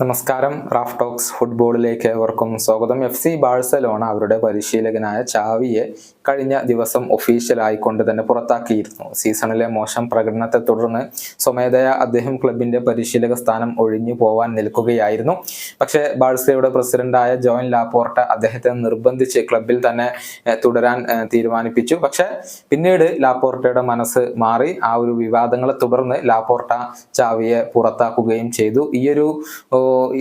നമസ്കാരം. Raf talks ഫുട്ബോളിലേക്ക് ഏവർക്കും സ്വാഗതം. എഫ് സി ബാഴ്സലോണ അവരുടെ പരിശീലകനായ ചാവിയെ കഴിഞ്ഞ ദിവസം ഒഫീഷ്യലായി കൊണ്ട് തന്നെ പുറത്താക്കിയിരുന്നു. സീസണിലെ മോശം പ്രകടനത്തെ തുടർന്ന് സ്വമേധയാ അദ്ദേഹം ക്ലബിന്റെ പരിശീലക സ്ഥാനം ഒഴിഞ്ഞു പോവാൻ നിൽക്കുകയായിരുന്നു. പക്ഷേ ബാഴ്സയുടെ പ്രസിഡന്റായ ജോയിൻ ലാപ്പോർട്ട അദ്ദേഹത്തെ നിർബന്ധിച്ച് ക്ലബിൽ തന്നെ തുടരാൻ തീരുമാനിപ്പിച്ചു. പക്ഷേ പിന്നീട് ലാപ്പോർട്ടയുടെ മനസ്സ് മാറി. ആ ഒരു വിവാദങ്ങളെ തുടർന്ന് ലാപ്പോർട്ട ചാവിയെ പുറത്താക്കുകയും ചെയ്തു. ഈയൊരു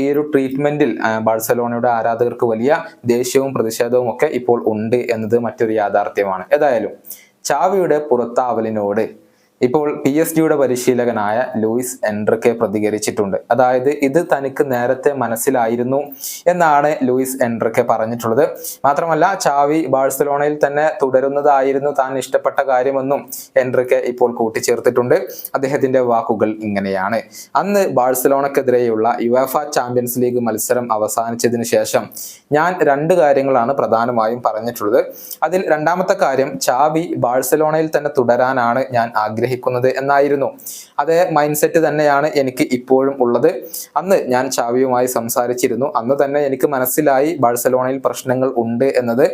ഈ ഒരു ട്രീറ്റ്മെന്റിൽ ബാഴ്സലോണയുടെ ആരാധകർക്ക് വലിയ ദേഷ്യവും പ്രതിഷേധവും ഒക്കെ ഇപ്പോൾ ഉണ്ട് എന്നത് മറ്റൊരു യാഥാർത്ഥ്യമാണ്. ഏതായാലും ചാവിയുടെ പുറത്താവലിനോട് ഇപ്പോൾ പി എസ് ജിയുടെ പരിശീലകനായ ലൂയിസ് എൻട്രക്കെ പ്രതികരിച്ചിട്ടുണ്ട്. അതായത് ഇത് തനിക്ക് നേരത്തെ മനസ്സിലായിരുന്നു എന്നാണ് ലൂയിസ് എൻട്രക്കെ പറഞ്ഞിട്ടുള്ളത്. മാത്രമല്ല ചാവി ബാഴ്സലോണയിൽ തന്നെ തുടരുന്നതായിരുന്നു താൻ ഇഷ്ടപ്പെട്ട കാര്യമെന്നും എൻട്രക്കെ ഇപ്പോൾ കൂട്ടിച്ചേർത്തിട്ടുണ്ട്. അദ്ദേഹത്തിന്റെ വാക്കുകൾ ഇങ്ങനെയാണ്. അന്ന് ബാഴ്സലോണക്കെതിരെയുള്ള യുവേഫ ചാമ്പ്യൻസ് ലീഗ് മത്സരം അവസാനിച്ചതിന് ശേഷം ഞാൻ രണ്ട് കാര്യങ്ങളാണ് പ്രധാനമായും പറഞ്ഞിട്ടുള്ളത്. അതിൽ രണ്ടാമത്തെ കാര്യം ചാവി ബാഴ്സലോണയിൽ തന്നെ തുടരാനാണ് ഞാൻ ആഗ്രഹിക്കുന്നത്. എന്നായിരുന്നു. അതേ മൈൻഡ് സെറ്റ് തന്നെയാണ് എനിക്ക് ഇപ്പോഴും ഉള്ളത്. അന്ന് ഞാൻ ചാവിയുമായി സംസാരിച്ചിരുന്നു. അന്ന് തന്നെ എനിക്ക് മനസ്സിലായി ബാഴ്സലോണയിൽ പ്രശ്നങ്ങൾ ഉണ്ട് എന്നത്.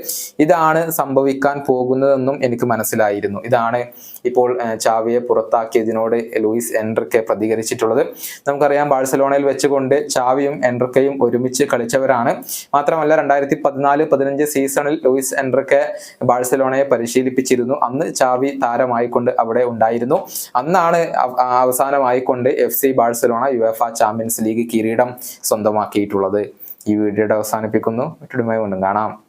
ഇതാണ് സംഭവിക്കാൻ പോകുന്നതെന്നും എനിക്ക് മനസ്സിലായിരുന്നു. ഇതാണ് ഇപ്പോൾ ചാവിയെ പുറത്താക്കിയതിനോട് ലൂയിസ് എൻട്രിക്കെ പ്രതികരിച്ചിട്ടുള്ളത്. നമുക്കറിയാം ബാഴ്സലോണയിൽ വെച്ചുകൊണ്ട് ചാവിയും എൻട്രിക്കയും ഒരുമിച്ച് കളിച്ചവരാണ്. മാത്രമല്ല രണ്ടായിരത്തി പതിനാല് പതിനഞ്ച് സീസണിൽ ലൂയിസ് എൻട്രിക്കെ ബാഴ്സലോണയെ പരിശീലിപ്പിച്ചിരുന്നു. അന്ന് ചാവി താരമായിക്കൊണ്ട് അവിടെ ഉണ്ടായിരുന്നു. അന്നാണ് അവ- അവസാനമായിക്കൊണ്ട് F C Barcelona U F champions league കിരീടം സ്വന്തമാക്കിയിട്ടുള്ളത്. ഈ വീഡിയോയുടെ അവസാനിപ്പിക്കുന്നു. മറ്റൊരുമായി കൊണ്ടും കാണാം.